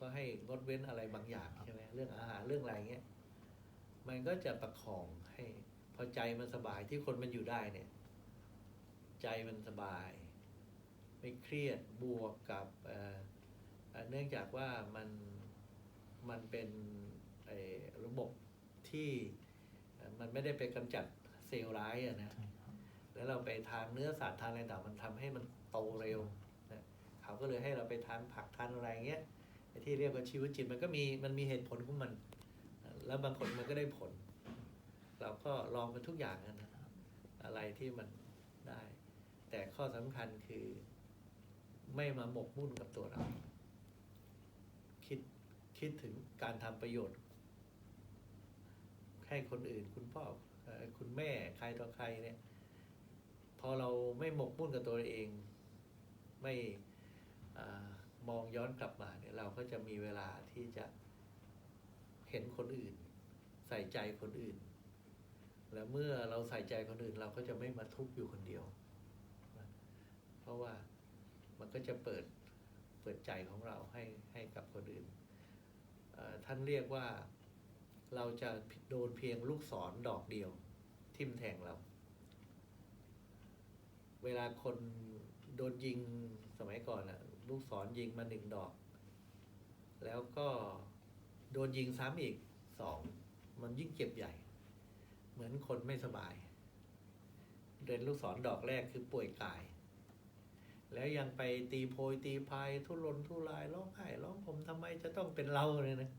ก็ให้งดเว้นอะไรบางอย่างใช่ไหมเรื่องอาหารเรื่องอะไรเงี้ยมันก็จะประคองให้พอใจมันสบายที่คนมันอยู่ได้เนี่ย ใจมันสบาย ไม่เครียดบวกกับเอ่อเอ่อเนื่องจากว่ามันมันเป็นไอ้ระบบที่เอ่อมันไม่ได้ไปกำจัดเซลล์ร้ายอะนะใช่ครับแล้วเราไปทานเนื้อสัตว์ทานอะไรต่างมันทำให้มันโตเร็วนะเขาก็เลยให้เราไปทานผักทานอะไรเงี้ยไอ้ ที่เรียกว่าชีวิตจิตมันก็มีมันมีเหตุผลของมัน แล้วบางคนมันก็ได้ผล เราก็ลองไปทุกอย่างนะอะไรที่มันได้ แต่ข้อสำคัญคือไม่มาหมกมุ่นกับตัวเรา คิดคิดถึงการทำประโยชน์ ให้คนอื่นคุณพ่อคุณแม่ใครต่อใครเนี่ย พอเราไม่หมกมุ่นกับตัวเอง ไม่อา มองย้อนกลับมาเนี่ยเราก็จะมีเวลาที่จะเห็นคนอื่น ใส่ใจคนอื่น แล้วเมื่อเราใส่ใจคนอื่น เราก็จะไม่มาทุกข์อยู่คนเดียว เพราะว่ามันก็จะเปิดเปิดใจของเราให้ให้กับคนอื่น ท่านเรียกว่าเราจะโดนเพียงลูกศรดอกเดียว ทิ่มแทงเรา เวลาคนโดนยิงสมัยก่อนอะ ลูกศรยิงมาหนึ่งดอก แล้วก็โดนยิงซ้ำอีกสองมันยิ่งเจ็บใหญ่ เหมือนคนไม่สบาย เดินลูกศรดอกแรกคือป่วยกาย แล้วยังไปตีโพยตีพายทุรนทุรายร้องไห้ร้องผมทำไมจะต้องเป็นเราเลยนะ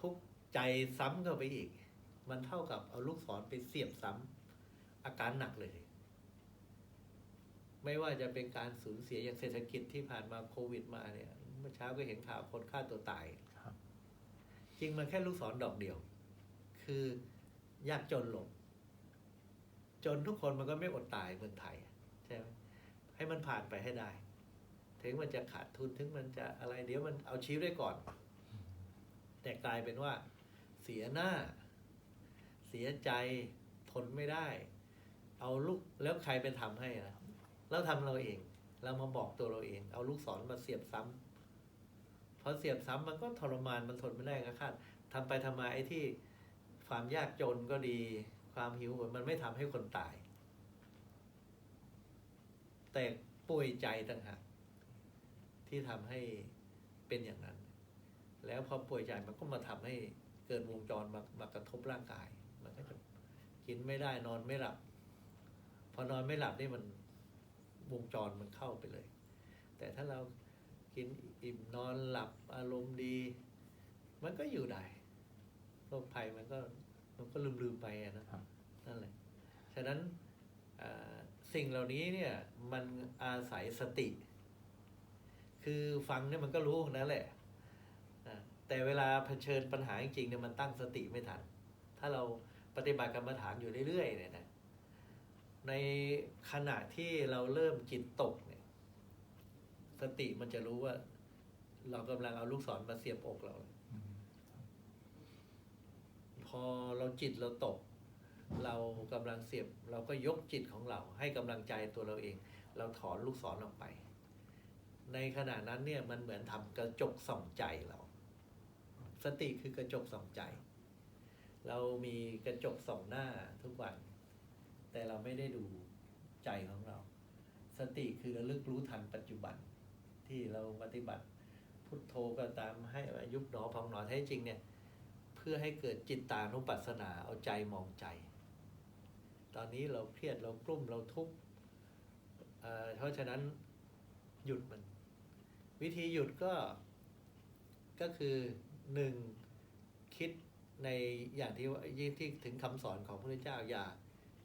ทุกใจซ้ำเข้าไปอีก มันเท่ากับเอาลูกศรไปเสียบซ้ำอาการหนักเลย ไม่ว่าจะเป็นการสูญเสียอย่างเศรษฐกิจที่ผ่านมาโควิดมาเนี่ย เมื่อเช้าก็เห็นข่าวคนฆ่าตัวตายครับจริงมันแค่ลูกศรดอกเดียว คือยากจนลง จนทุกคนมันก็ไม่อดตายเมืองไทยใช่ไหมให้มันผ่านไปให้ได้ ถึงมันจะขาดทุนถึงมันจะอะไรเดี๋ยวมันเอาชีวิตได้ก่อน แต่กลายเป็นว่า เสียหน้า เสียใจทนไม่ได้ เอาลูกแล้วใครเป็นทำให้ล่ะ เราทำเราเอง เรามาบอกตัวเราเอง เอาลูกศรมาเสียบซ้ำพอเสียบซ้ำมันก็ทรมานมันทนไม่ได้ก็คาดทำไปทำมาไอ้ที่ความยากจนก็ดี ความหิวโหยมันไม่ทำให้คนตาย แต่ป่วยใจต่างหากที่ทำให้เป็นอย่างนั้น แล้วพอป่วยใจมันก็มาทำให้เกิดวงจรมามากระทบร่างกาย มันก็จะกินไม่ได้นอนไม่หลับ พอนอนไม่หลับนี่มัน วงจรมันเข้าไปเลย แต่ถ้าเรากินอิ่มนอนหลับอารมณ์ดี มันก็อยู่ได้โรคภัยมันก็มันก็ลืมลืมๆไปอะนะครับนั่นแหละฉะนั้นอ่าสิ่งเหล่านี้เนี่ยมันอาศัยสติ คือฟังเนี่ยมันก็รู้นั่นแหละอ่าแต่เวลาเผชิญปัญหาจริงๆเนี่ยมันตั้งสติไม่ทัน ถ้าเราปฏิบัติกรรมฐานอยู่เรื่อยๆเนี่ยนะ ในขณะที่เราเริ่มจิตตกเนี่ย สติมันจะรู้ว่า เรากำลังเอาลูกศรมาเสียบอกเรา พอเราจิตเราตก เรากำลังเสียบ เราก็ยกจิตของเรา ให้กำลังใจตัวเราเอง เราถอนลูกศรออกไป ในขณะนั้นเนี่ยมันเหมือนทำกระจกส่องใจเรา สติคือกระจกส่องใจ เรามีกระจกส่องหน้าทุกวัน แต่เราไม่ได้ดูใจของเรา สติคือระลึกรู้ทันปัจจุบันที่เราปฏิบัติพุทโธก็ตามให้ยุบหนอพองหนอแท้จริงเนี่ย เพื่อให้เกิดจิตตานุปัสสนาเอาใจมองใจ ตอนนี้เราเครียดเรากลุ้มเราทุกข์เพราะฉะนั้นหยุดมัน วิธีหยุดก็ก็คือหนึ่งคิดในอย่างที่ว่ายี่ที่ถึงคำสอนของพระพุทธเจ้าอย่า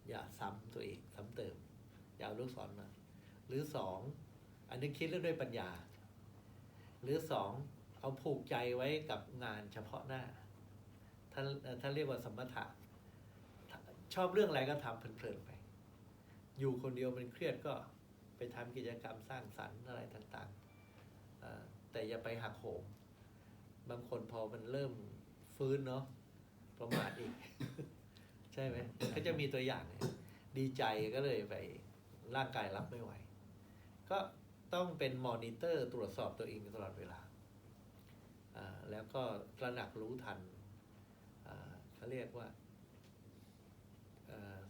อย่าซ้ำตัวเองซ้ำเติม อย่าเอาลูกศรมา หรือสองอันนี้คิดเรื่องด้วยปัญญา หรือสองเอาผูกใจไว้กับงานเฉพาะหน้าท่านเอ่อท่านเรียกว่าสมถะชอบเรื่องอะไรก็ทำเพลินๆไป อยู่คนเดียวมันเครียดก็ไปทำกิจกรรมสร้างสรรค์อะไรต่างๆ แต่อย่าไปหักโหม บางคนพอมันเริ่มฟื้นเนาะประมาทอีก ใช่ไหมก็จะมีตัวอย่างเนี่ยดีใจก็เลยไปร่างกายรับไม่ไหว ก็ต้องเป็นมอนิเตอร์ตรวจสอบตัวเองตลอดเวลา แล้วก็ตระหนักรู้ทันอ่าเขาเรียกว่าอ่า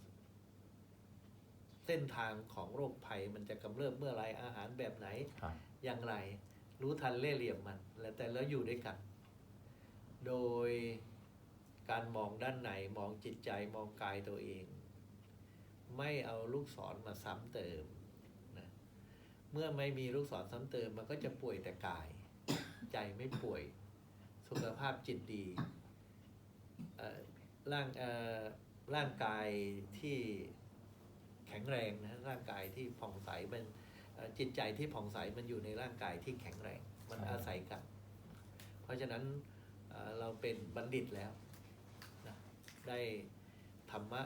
เส้นทางของโรคภัยมันจะกำเริบเมื่อไรอาหารแบบไหนครับอย่างไร รู้ทันเล่ห์เหลี่ยมมัน แล้วแต่แล้วอยู่ด้วยกัน โดย การมองด้านในมองจิตใจมองกายตัวเอง ไม่เอาลูกศรมาซ้ำเติมนะเมื่อไม่มีลูกศรซ้ำเติมมันก็จะป่วยแต่กาย ใจไม่ป่วย สุขภาพจิตดีเอ่อร่างเอ่อร่างกายที่แข็งแรงนะร่างกายที่ผ่องใสมันเอ่อจิตใจที่ผ่องใสมันอยู่ในร่างกายที่แข็งแรง มันครับอาศัยกัน เพราะฉะนั้นเอ่อเราเป็นบัณฑิตแล้วนะ ได้ธรรมะ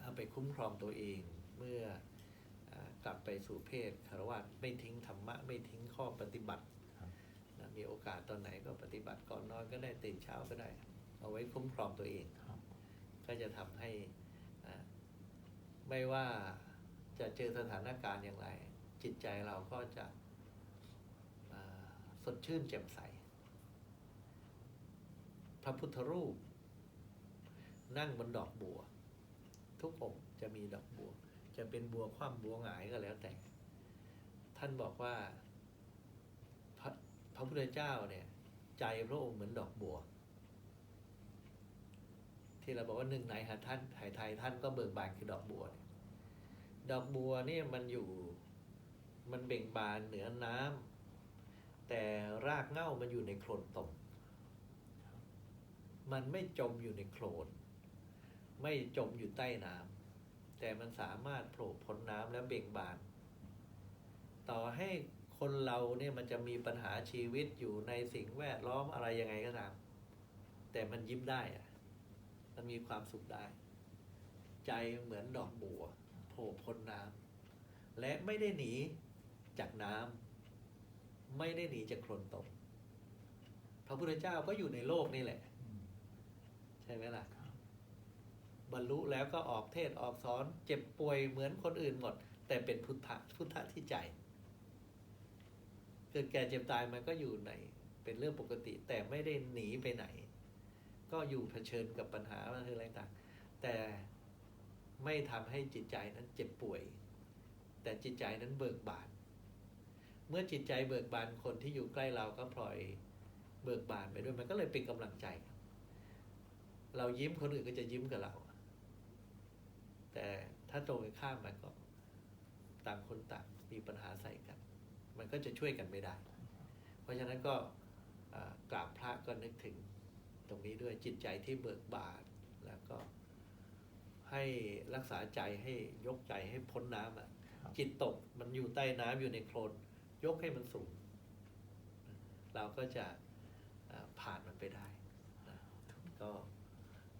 เอาไปคุ้มครองตัวเองเมื่อเออกลับไปสู่เพศคารวะไม่ทิ้งธรรมะ ไม่ทิ้งข้อปฏิบัติครับนะมีโอกาสตอนไหนก็ปฏิบัติก่อนนอนก็ได้ตื่นเช้าก็ได้ เอาไว้คุ้มครองตัวเองครับก็จะทำให้อ่าไม่ว่าจะเจอสถานการณ์อย่างไร จิตใจเราก็จะอ่าสดชื่นแจ่มใส พระพุทธรูป นั่งบนดอกบัว ทุกองค์จะมีดอกบัว จะเป็นบัวคว่ำบัวหงายก็แล้วแต่ ท่านบอกว่าพระพระพุทธเจ้าเนี่ย ใจพระองค์เหมือนดอกบัว ที่เราบอกว่าหนึ่งในหาท่านไทยไทยท่านก็เบิกบานคือดอกบัวเนี่ยดอกบัวเนี่ยมันอยู่มันเบ่งบานเหนือน้ำแต่รากเง้ามันอยู่ในโคลนตมมันไม่จมอยู่ในโคลน ไม่จมอยู่ใต้น้ำแต่มันสามารถโผล่พ้นน้ำแล้วเบ่งบาน ต่อให้คนเราเนี่ยมันจะมีปัญหาชีวิตอยู่ในสิ่งแวดล้อมอะไรยังไงก็ตาม แต่มันยิ้มได้อะมันมีความสุขได้ ใจเหมือนดอกบัวโผล่พ้นน้ำและไม่ได้หนีจากน้ำไม่ได้หนีจากโคลนตมพระพุทธเจ้าก็อยู่ในโลกนี่แหละ ใช่ไหมล่ะ บรรลุแล้วก็ออกเทศออกสอนเจ็บป่วยเหมือนคนอื่นหมด แต่เป็นพุทธะพุทธะที่ใจ เกิดแก่เจ็บตายมันก็อยู่ในเป็นเรื่องปกติ แต่ไม่ได้หนีไปไหน ก็อยู่เผชิญกับปัญหาอะไรต่างแต่ไม่ทำให้จิตใจนั้นเจ็บป่วย แต่จิตใจนั้นเบิกบาน เมื่อจิตใจเบิกบานคนที่อยู่ใกล้เราก็พลอยเบิกบานไปด้วยมันก็เลยเป็นกำลังใจ เรายิ้มคนอื่นก็จะยิ้มกับเรา แต่ถ้าตรงกันข้ามมันก็ต่างคนต่างมีปัญหาใส่กัน มันก็จะช่วยกันไม่ได้ เพราะฉะนั้นก็อ่ากราบพระก็นึกถึงตรงนี้ด้วยจิตใจที่เบิกบานแล้วก็ให้รักษาใจให้ยกใจให้พ้นน้ำอะครับจิตตกมันอยู่ใต้น้ำอยู่ในโคลนยกให้มันสูง เราก็จะอ่าผ่านมันไปได้นะก็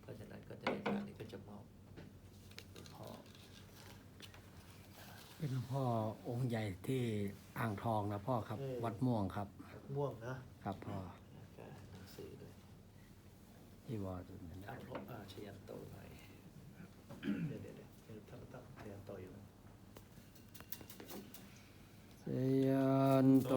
เพราะฉะนั้นก็จะในการนี้ก็จะมอบพ่อ เป็นหลวงพ่อองค์ใหญ่ที่อ่างทองนะพ่อครับวัดม่วงครับ ม่วงนะครับพ่อแล้วก็หนังสือด้วยที่วอดอะพบอาชยันโตหน่อย เดี๋ยวเดี๋ยวเดี๋ยวเดี๋ยวต้องต้องชยันโตอยู่แล้วเสยันโต